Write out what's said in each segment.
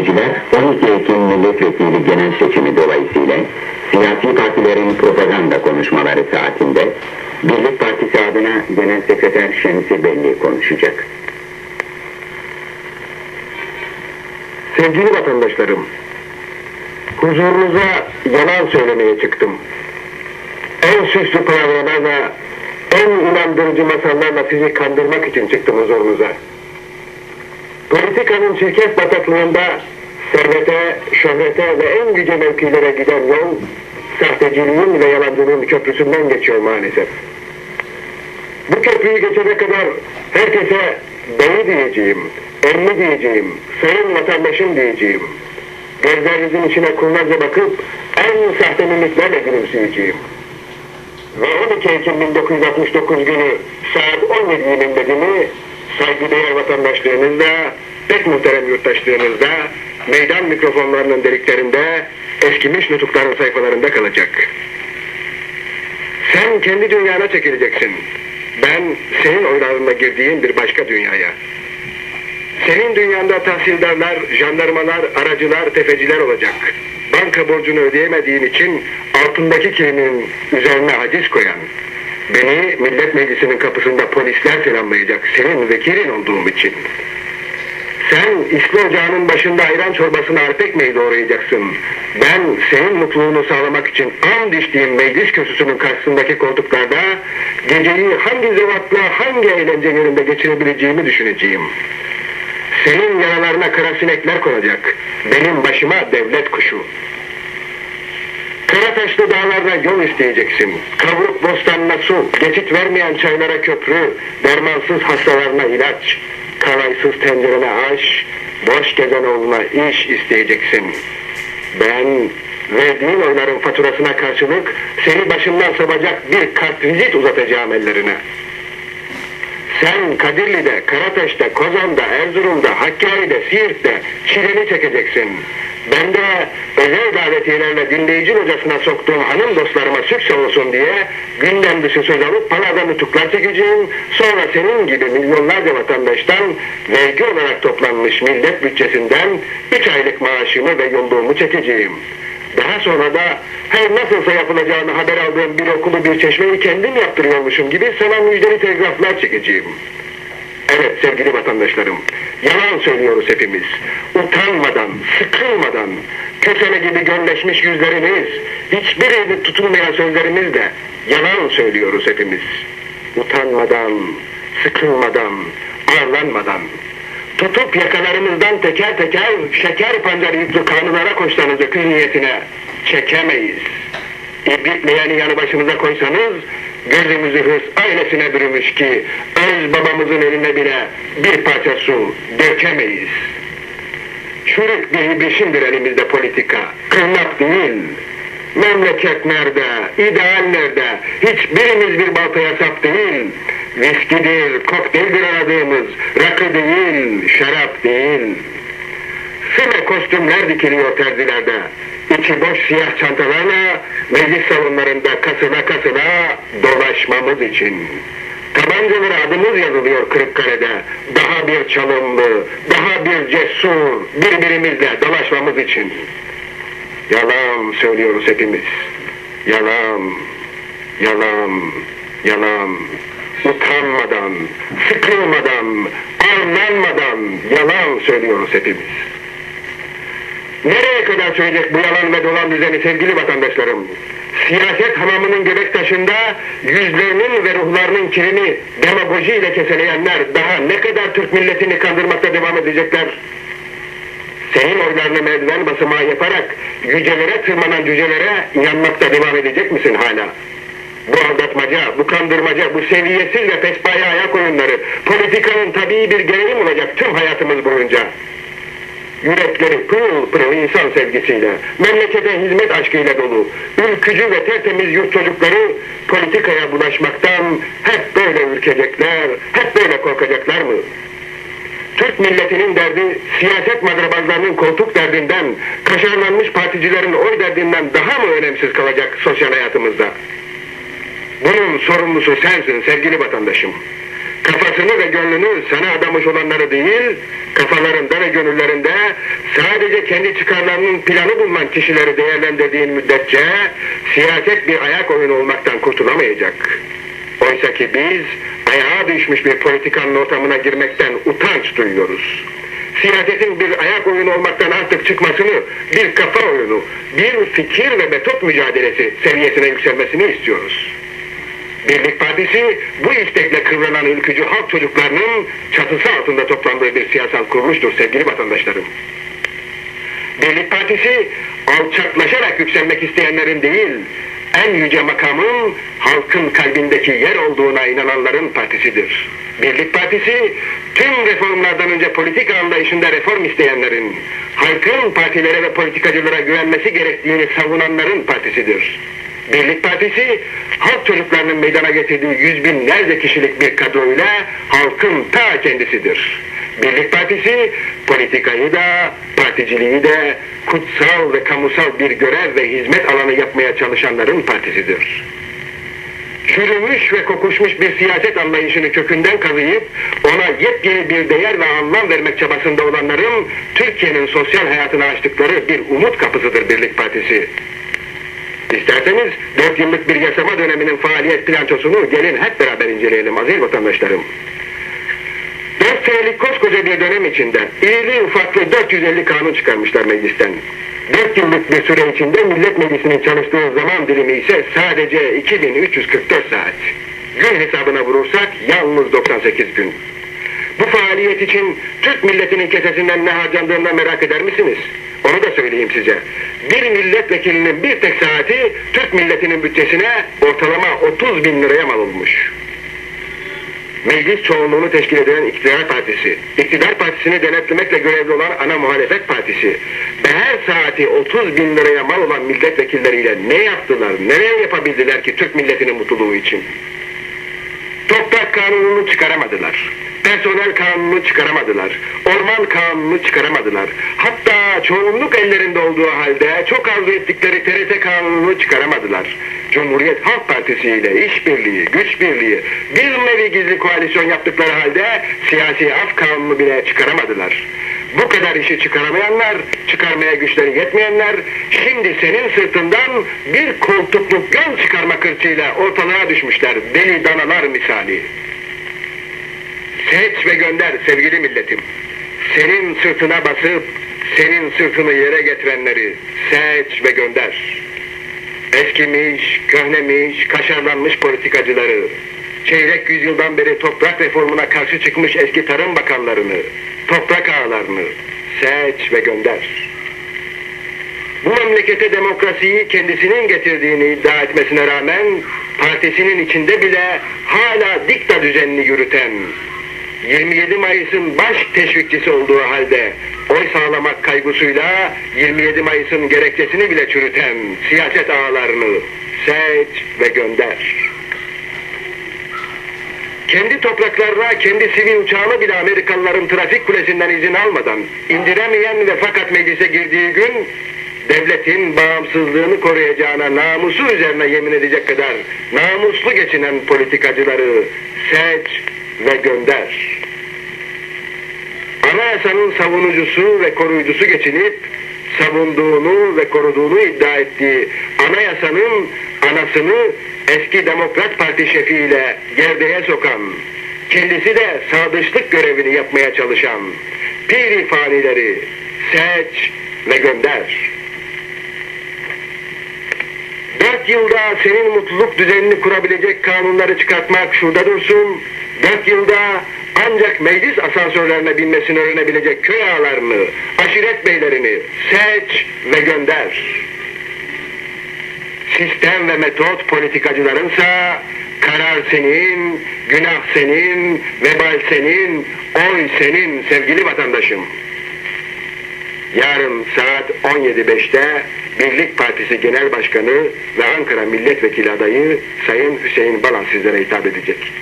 Dinleyiciler, 12 Ekim Milletvekili Genel Seçimi dolayısıyla siyasi partilerin propaganda konuşmaları saatinde Birlik Partisi adına Genel Sekreter Şemsi Belli konuşacak. Sevgili vatandaşlarım, huzurunuza yalan söylemeye çıktım. En süslü palavralarla, en inandırıcı masallarla sizi kandırmak için çıktım huzurunuza. Politikanın çirkef bataklığında servete, şöhrete ve en yüce mevkilere giden yol, sahteciliğin ve yalancılığın köprüsünden geçiyor maalesef. Bu köprüyü geçene kadar herkese beni diyeceğim, emmi diyeceğim, sayın vatandaşım diyeceğim. Gözlerinizin içine kurnazca bakıp en sahte mimiklerle gülümseyeceğim. Ve 12 Ekim 1969 günü saat 17.20'de günü saygıdeğer vatandaşlığınızda, pek muhterem yurttaşlığınızda, meydan mikrofonlarının deliklerinde, eskimiş nutukların sayfalarında kalacak. Sen kendi dünyana çekileceksin. Ben senin oylarına girdiğin bir başka dünyaya. Senin dünyanda tahsildarlar, jandarmalar, aracılar, tefeciler olacak. Banka borcunu ödeyemediğin için altındaki kelimenin üzerine haciz koyan, beni Millet Meclisi'nin kapısında polisler selamlayacak senin vekilin olduğum için. Sen İsli Ocağı'nın başında ayran çorbasına arpa ekmeği doğrayacaksın. Ben senin mutluluğunu sağlamak için an diştiğim meclis kürsüsünün karşısındaki koltuklarda geceyi hangi zevatla hangi eğlence yerinde geçirebileceğimi düşüneceğim. Senin yaralarına kara sinekler konacak. Benim başıma devlet kuşu. Karataşlı dağlarda yol isteyeceksin. Kavruk bostanına su, geçit vermeyen çaylara köprü, dermansız hastalarına ilaç, kalaysız tencerene aş, boş gezen oğluna iş isteyeceksin. Ben verdiğin oyların faturasına karşılık seni başımdan savacak bir kartvizit uzatacağım ellerine. Sen Kadirli'de, Karateş'te, Kozan'da, Erzurum'da, Hakkari'de, Siirt'te çileni çekeceksin. Ben de özel davetiyelerle dinleyici hocasına soktuğum hanım dostlarıma sükse olsun diye gündem dışı söz alıp palada nutuklar çekeceğim. Sonra senin gibi milyonlarca vatandaştan vergi olarak toplanmış millet bütçesinden 3 aylık maaşımı ve yolluğumu çekeceğim. Daha sonra da her nasılsa yapılacağını haber aldığım bir okulu bir çeşmeyi kendim yaptırıyormuşum gibi sana müjdeli telgraflar çekeceğim. Evet sevgili vatandaşlarım, yalan söylüyoruz hepimiz. Utanmadan, sıkılmadan, kösele gibi gölleşmiş yüzlerimiz, hiçbirini tutulmayan sözlerimizle yalan söylüyoruz hepimiz. Utanmadan, sıkılmadan, ağırlanmadan, tutup yakalarımızdan teker teker şeker pancarı yüklü kanunlara koşsanız öküz niyetine çekemeyiz. İbrikleyen yanı başımıza koysanız gözümüzü hırs ailesine bürümüş ki öz babamızın eline bile bir parça su dökemeyiz. Çürük bir ibrişimdir elimizde politika. Kırnak değil. Memleket nerede? İdeal nerede? Hiçbirimiz bir baltaya sap değil. Viskidir, kokteyldir aradığımız. Rakı değil, şarap değil. Füme kostümler dikiliyor terzilerde. İçi boş siyah çantalarla meclis salonlarında kasıla kasıla dolaşmamız için. Tabancalara adımız yazılıyor Kırıkkale'de. Daha bir çalımlı, daha bir cesur birbirimizle dolaşmamız için. Yalan söylüyoruz hepimiz. Yalan, yalan, yalan. Utanmadan, sıkılmadan, arlanmadan yalan söylüyoruz hepimiz. Nereye kadar sürecek bu yalan ve dolan düzeni sevgili vatandaşlarım? Siyaset hamamının göbek taşında yüzlerinin ve ruhlarının kirini demagojiyle keseleyenler daha ne kadar Türk milletini kandırmakta devam edecekler? Senin oylarını merdiven basamağı yaparak yücelere tırmanan cücelere inanmakta devam edecek misin hala? Bu aldatmaca, bu kandırmaca, bu seviyesiz ve pespaya ayak oyunları politikanın tabii bir gereği olacak tüm hayatımız boyunca? Yürekleri pırıl pırıl insan sevgisiyle, memlekete hizmet aşkıyla dolu, ülkücü ve tertemiz yurt çocukları politikaya bulaşmaktan hep böyle ürkecekler, hep böyle korkacaklar mı? Türk milletinin derdi siyaset madrabazlarının koltuk derdinden, kaşarlanmış particilerin oy derdinden daha mı önemsiz kalacak sosyal hayatımızda? Bunun sorumlusu sensin sevgili vatandaşım. Kafasını ve gönlünü sana adamış olanları değil, kafalarında ve gönüllerinde sadece kendi çıkarlarının planı bulunan kişileri değerlendirdiğin müddetçe siyaset bir ayak oyunu olmaktan kurtulamayacak. Oysa ki biz ayağa düşmüş bir politikanın ortamına girmekten utanç duyuyoruz. Siyasetin bir ayak oyunu olmaktan artık çıkmasını, bir kafa oyunu, bir fikir ve metot mücadelesi seviyesine yükselmesini istiyoruz. Birlik Partisi bu istekle kıvranan ülkücü halk çocuklarının çatısı altında toplandığı bir siyasal kuruluştur sevgili vatandaşlarım. Birlik Partisi alçaklaşarak yükselmek isteyenlerin değil, en yüce makamın halkın kalbindeki yer olduğuna inananların partisidir. Birlik Partisi tüm reformlardan önce politika anlayışında reform isteyenlerin, halkın partilere ve politikacılara güvenmesi gerektiğini savunanların partisidir. Birlik Partisi halk çocuklarının meydana getirdiği yüz binlerce kişilik bir kadroyla halkın ta kendisidir. Birlik Partisi politikayı da particiliği de kutsal ve kamusal bir görev ve hizmet alanı yapmaya çalışanların partisidir. Çürümüş ve kokuşmuş bir siyaset anlayışını kökünden kazıyıp ona yepyeni bir değer ve anlam vermek çabasında olanların Türkiye'nin sosyal hayatına açtıkları bir umut kapısıdır Birlik Partisi. İsterseniz 4 yıllık bir yasama döneminin faaliyet plançosunu gelin hep beraber inceleyelim aziz vatandaşlarım. 4 senelik koskoca bir dönem içinde iri ufaklı 450 kanun çıkarmışlar meclisten. 4 yıllık bir süre içinde Millet Meclisi'nin çalıştığı zaman dilimi ise sadece 2344 saat. Gün hesabına vurursak yalnız 98 gün. Bu faaliyet için Türk milletinin kesesinden ne harcandığını merak eder misiniz? Onu da söyleyeyim size. Bir milletvekilinin bir tek saati Türk milletinin bütçesine ortalama 30 bin liraya mal olmuş. Meclis çoğunluğunu teşkil eden iktidar partisi, iktidar partisini denetlemekle görevli olan ana muhalefet partisi ve her saati 30 bin liraya mal olan milletvekilleriyle ne yaptılar, neler yapabildiler ki Türk milletinin mutluluğu için? Kanununu çıkaramadılar. Personel kanununu çıkaramadılar. Orman kanununu çıkaramadılar. Hatta çoğunluk ellerinde olduğu halde çok arzu ettikleri TRT kanununu çıkaramadılar. Cumhuriyet Halk Partisi ile işbirliği, güç birliği, bir nevi gizli koalisyon yaptıkları halde siyasi af kanunu bile çıkaramadılar. Bu kadar işi çıkaramayanlar, çıkarmaya güçleri yetmeyenler, şimdi senin sırtından bir koltukluk yol çıkarma kırçıyla ortalığa düşmüşler deli danalar misali. Seç ve gönder sevgili milletim. Senin sırtına basıp senin sırtını yere getirenleri seç ve gönder. Eskimiş, köhnemiş, kaşarlanmış politikacıları, çeyrek yüzyıldan beri toprak reformuna karşı çıkmış eski tarım bakanlarını, toprak ağalarını seç ve gönder. Bu memlekete demokrasiyi kendisinin getirdiğini iddia etmesine rağmen partisinin içinde bile hala dikta düzenini yürüten 27 Mayıs'ın baş teşvikçisi olduğu halde oy sağlamak kaygısıyla 27 Mayıs'ın gerekçesini bile çürüten siyaset ağalarını seç ve gönder. Kendi topraklarına, kendi sivil uçağını bile Amerikalıların trafik kulesinden izin almadan indiremeyen ve fakat meclise girdiği gün devletin bağımsızlığını koruyacağına namusu üzerine yemin edecek kadar namuslu geçinen politikacıları seç ve gönder. Anayasanın savunucusu ve koruyucusu geçinip savunduğunu ve koruduğunu iddia ettiği anayasanın anasını eski Demokrat Parti şefiyle gerdeğe sokan, kendisi de sadıçlık görevini yapmaya çalışan piri fanileri seç ve gönder. Dört yılda senin mutluluk düzenini kurabilecek kanunları çıkartmak şurada dursun. Dört yılda ancak meclis asansörlerine binmesini öğrenebilecek köy ağalarını, aşiret beylerini seç ve gönder. Sistem ve metot politikacılarınsa karar senin, günah senin, vebal senin, oy senin sevgili vatandaşım. Yarın saat 17.05'te Birlik Partisi Genel Başkanı ve Ankara Milletvekili adayı Sayın Hüseyin Balan sizlere hitap edecek.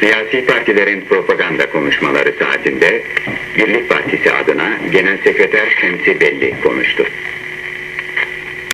Siyasi partilerin propaganda konuşmaları saatinde Birlik Partisi adına Genel Sekreter Şemsi Belli konuştu.